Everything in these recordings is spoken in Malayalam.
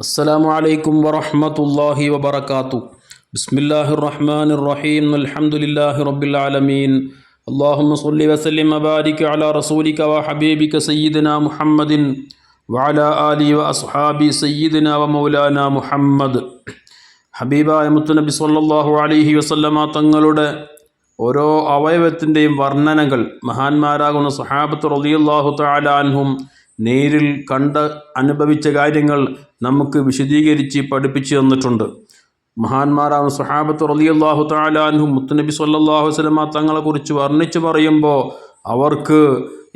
السلام عليكم ورحمة الله وبركاته بسم الله الرحمن الرحيم الحمد لله رب العالمين اللهم صل وسلم وبارك على رسولك وحبيبك سيدنا محمد وعلى آله وأصحابه سيدنا ومولانا محمد ഹബീബായ മുത്തുനബി സല്ലല്ലാഹു അലൈഹി വസല്ലമ തങ്ങളുടെ ഓരോ അവയവത്തിൻ്റെയും വർണ്ണനകൾ മഹാന്മാരാകുന്ന സഹാബത്ത് റളിയല്ലാഹു തആല അൻഹും നേരിൽ കണ്ട് അനുഭവിച്ച കാര്യങ്ങൾ നമുക്ക് വിശദീകരിച്ച് പഠിപ്പിച്ചു തന്നിട്ടുണ്ട്. മഹാന്മാരാം സഹാബത്ത് റളിയല്ലാഹു തആല അൻഹും മുത്തുനബി സല്ലാഹു അലൈഹി വസല്ലമ തങ്ങളെക്കുറിച്ച് വർണിച്ചു പറയുമ്പോൾ അവർക്ക്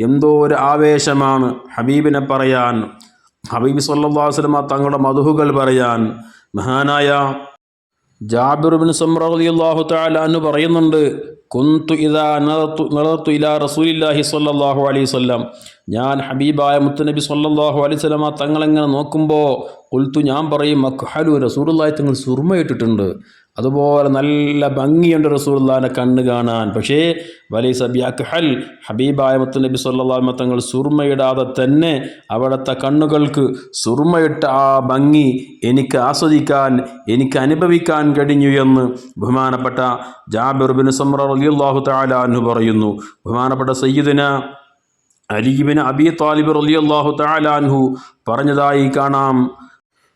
എന്തോ ഒരു ആവേശമാണ് ഹബീബിനെ പറയാൻ ഹബീബ് സല്ലാഹു വസ്ലമ തങ്ങളുടെ മധുഹുകൾ പറയാൻ. മഹാനായ ജാബിർ ബിൻ സമ്ര റളിയല്ലാഹു തആല അൻഹു പറയുന്നുണ്ട് കുന്തു ഇദാ നദർത്തു നദർത്തു ഇലാ റസൂലില്ലാഹി സ്വല്ലാഹു അലൈഹി വസല്ലം. ഞാൻ ഹബീബായ മുത്തുനബി സ്വല്ലാഹു അലൈഹി സ്വലമ തങ്ങളെങ്ങനെ നോക്കുമ്പോൾ കുൽത്തു ഞാൻ പറയും മക്ഹലു റസൂലുള്ളാഹി തങ്ങൾ സുർമയിട്ടിട്ടുണ്ട് അതുപോലെ നല്ല ഭംഗിയുണ്ട് റസൂലുള്ളാഹിനെ കണ്ണ് കാണാൻ. പക്ഷേ വലിയ സബി ഹൽ ഹബീബായ മുത്തുനബി സല്ലാ തങ്ങൾ സുർമയിടാതെ തന്നെ അവിടുത്തെ കണ്ണുകൾക്ക് സുർമയിട്ട ആ ഭംഗി എനിക്ക് ആസ്വദിക്കാൻ എനിക്ക് അനുഭവിക്കാൻ കഴിഞ്ഞു എന്ന് ബഹുമാനപ്പെട്ട ജാബിർ ബിൻ സമ്ര റളിയല്ലാഹു തആല അൻഹു പറയുന്നു. ബഹുമാനപ്പെട്ട സയ്യിദിന അലീബിന് അബി താലിബ് റളിയല്ലാഹു തആല അൻഹു പറഞ്ഞതായി കാണാം.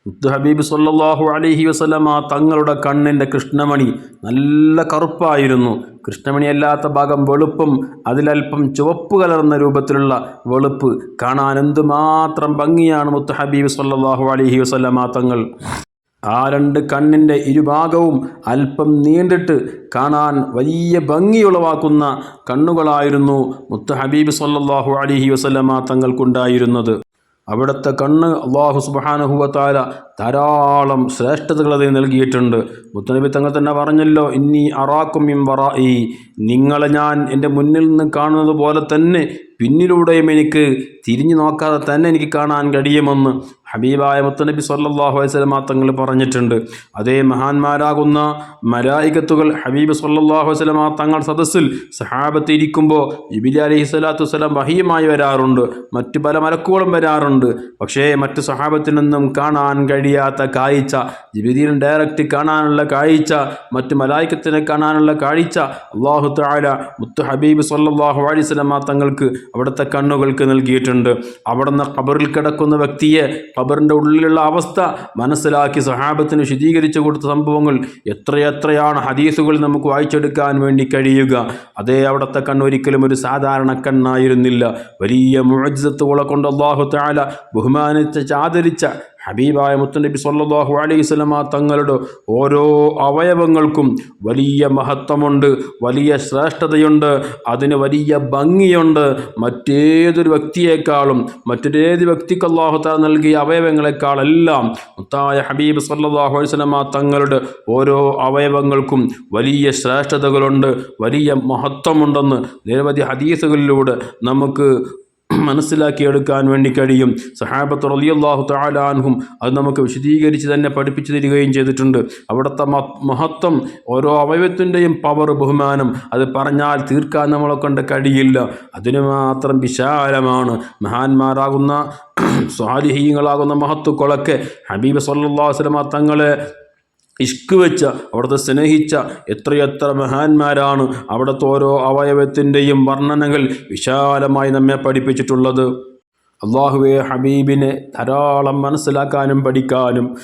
മുത്ത് ഹബീബ് സല്ലല്ലാഹു അലൈഹി വസല്ലമ തങ്ങളുടെ കണ്ണിന്റെ കൃഷ്ണമണി നല്ല കറുപ്പായിരുന്നു. കൃഷ്ണമണി അല്ലാത്ത ഭാഗം വെളുപ്പും അതിലൽപ്പം ചുവപ്പ് കലർന്ന രൂപത്തിലുള്ള വെളുപ്പ് കാണാൻ എന്തുമാത്രം ഭംഗിയാണ് മുത്ത് ഹബീബ് സല്ലല്ലാഹു അലൈഹി വസല്ലമ തങ്ങൾ. ആ രണ്ട് കണ്ണിന്റെ ഇരുഭാഗവും അല്പം നീണ്ടിട്ട് കാണാൻ വലിയ ഭംഗിയുളവാക്കുന്ന കണ്ണുകളായിരുന്നു മുത്ത് ഹബീബ് സല്ലല്ലാഹു അലൈഹി വസല്ലമ തങ്ങൾക്കുണ്ടായിരുന്നത്. അവിടുത്തെ കണ്ണ് അള്ളാഹു സുബാനഹുവത്താല ധാരാളം ശ്രേഷ്ഠതകൾ അതിന് നൽകിയിട്ടുണ്ട്. മുത്തനബി തങ്ങൾ തന്നെ പറഞ്ഞല്ലോ ഇന്നി അറാക്കും ഇം വറായി നിങ്ങളെ ഞാൻ എന്റെ മുന്നിൽ നിന്ന് കാണുന്നത് പോലെ തന്നെ പിന്നിലൂടെയും എനിക്ക് തിരിഞ്ഞു നോക്കാതെ തന്നെ എനിക്ക് കാണാൻ കഴിയുമെന്ന്. ഹബീബായ മുത്തനബി സല്ലാഹു വസല്ലം തങ്ങൾ പറഞ്ഞിട്ടുണ്ട്. അതേ മഹാന്മാരാകുന്ന മലായികത്തുകൾ ഹബീബ് സല്ലാഹു വസല്ലം തങ്ങൾ സദസ്സിൽ സഹാബത്ത് ഇരിക്കുമ്പോൾ ജിബിലി അലഹി സ്വലാത്തു വസ്സലാം വഹിയുമായി വരാറുണ്ട്. മറ്റു പല മലക്കുകളും വരാറുണ്ട്. പക്ഷേ മറ്റു സഹാബത്തിനൊന്നും കാണാൻ കഴിയാത്ത കാഴ്ച ജിബിദീൻ ഡയറക്റ്റ് കാണാനുള്ള കാഴ്ച മറ്റു മലായിക്കത്തിനെ കാണാനുള്ള കാഴ്ച അള്ളാഹു താല മുത്തു ഹബീബ് സല്ലാഹു അലൈഹി വസല്ലം തങ്ങൾക്ക് അവിടുത്തെ കണ്ണുകൾക്ക് നൽകിയിട്ടുണ്ട്. അവിടുന്ന് ഖബറിൽ കിടക്കുന്ന വ്യക്തിയെ ഖബറിന്റെ ഉള്ളിലുള്ള അവസ്ഥ മനസ്സിലാക്കി സഹാബത്തിന് വിശദീകരിച്ചു കൊടുത്ത സംഭവങ്ങൾ എത്രയെത്രയാണ് ഹദീസുകൾ നമുക്ക് വായിച്ചെടുക്കാൻ വേണ്ടി കഴിയുക. അതേ അവിടുത്തെ കണ്ണ് ഒരിക്കലും ഒരു സാധാരണ കണ്ണായിരുന്നില്ല. വലിയ മുഴജത്തുകളെ കൊണ്ട് അള്ളാഹു താല ബഹുമാനിച്ച് ആദരിച്ച ഹബീബായ മുത്തനബി സല്ലല്ലാഹു അലൈഹി വസല്ലമ തങ്ങളുടെ ഓരോ അവയവങ്ങൾക്കും വലിയ മഹത്വമുണ്ട് വലിയ ശ്രേഷ്ഠതയുണ്ട് അതിന് വലിയ ഭംഗിയുണ്ട്. മറ്റേതൊരു വ്യക്തിയേക്കാളും മറ്റേത് വ്യക്തിക്ക് അള്ളാഹുത്താ നൽകിയ അവയവങ്ങളെക്കാളെല്ലാം മുത്തായ ഹബീബ് സല്ലല്ലാഹു അലൈഹി വസല്ലമ തങ്ങളുടെ ഓരോ അവയവങ്ങൾക്കും വലിയ ശ്രേഷ്ഠതകളുണ്ട് വലിയ മഹത്വമുണ്ടെന്ന് നിരവധി ഹദീസുകളിലൂടെ നമുക്ക് മനസ്സിലാക്കിയെടുക്കാൻ വേണ്ടി കഴിയും. സഹാബത്ത് റലിയല്ലാഹു തആല അൻഹും അത് നമുക്ക് വിശദീകരിച്ച് തന്നെ പഠിപ്പിച്ചു തരികയും ചെയ്തിട്ടുണ്ട്. അവിടുത്തെ മഹത്വം ഓരോ അവയവത്തിന്റെയും പവർ ബഹുമാനം അത് പറഞ്ഞാൽ തീർക്കാൻ നമ്മളെ കൊണ്ട് കഴിയില്ല. അതിനു മാത്രം വിശാലമാണ്. മഹാന്മാരാകുന്ന സ്വാലിഹീങ്ങളാകുന്ന മഹത്തുക്കളൊക്കെ ഹബീബ് സല്ലല്ലാഹു അലൈഹി തങ്ങളെ ഇഷ്ക് വെച്ച അവിടുത്തെ സ്നേഹിച്ച എത്രയെത്ര മഹാന്മാരാണ് അവിടുത്തെ ഓരോ അവയവത്തിന്റെയും വർണനകൾ വിശാലമായി നമ്മെ പഠിപ്പിച്ചിട്ടുള്ളത്. അള്ളാഹുവെ ഹബീബിനെ ധാരാളം മനസ്സിലാക്കാനും പഠിക്കാനും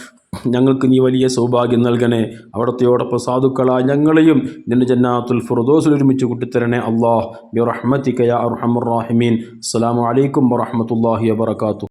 ഞങ്ങൾക്ക് നീ വലിയ സൗഭാഗ്യം നൽകണേ. അവിടത്തെയോടൊപ്പം സാധുക്കളായ ഞങ്ങളെയും നിന്റെ ജന്നാത്തുൽ ഫുർദോസിൽ ഒരുമിച്ച് കൂട്ടിത്തരണേ. അള്ളാഹ് ബി റഹ്മത്തിക്കയ അർഹമുറാഹിമീൻ അസ്സാം വലൈക്കും വറഹമത്തല്ലാഹി വാത്തു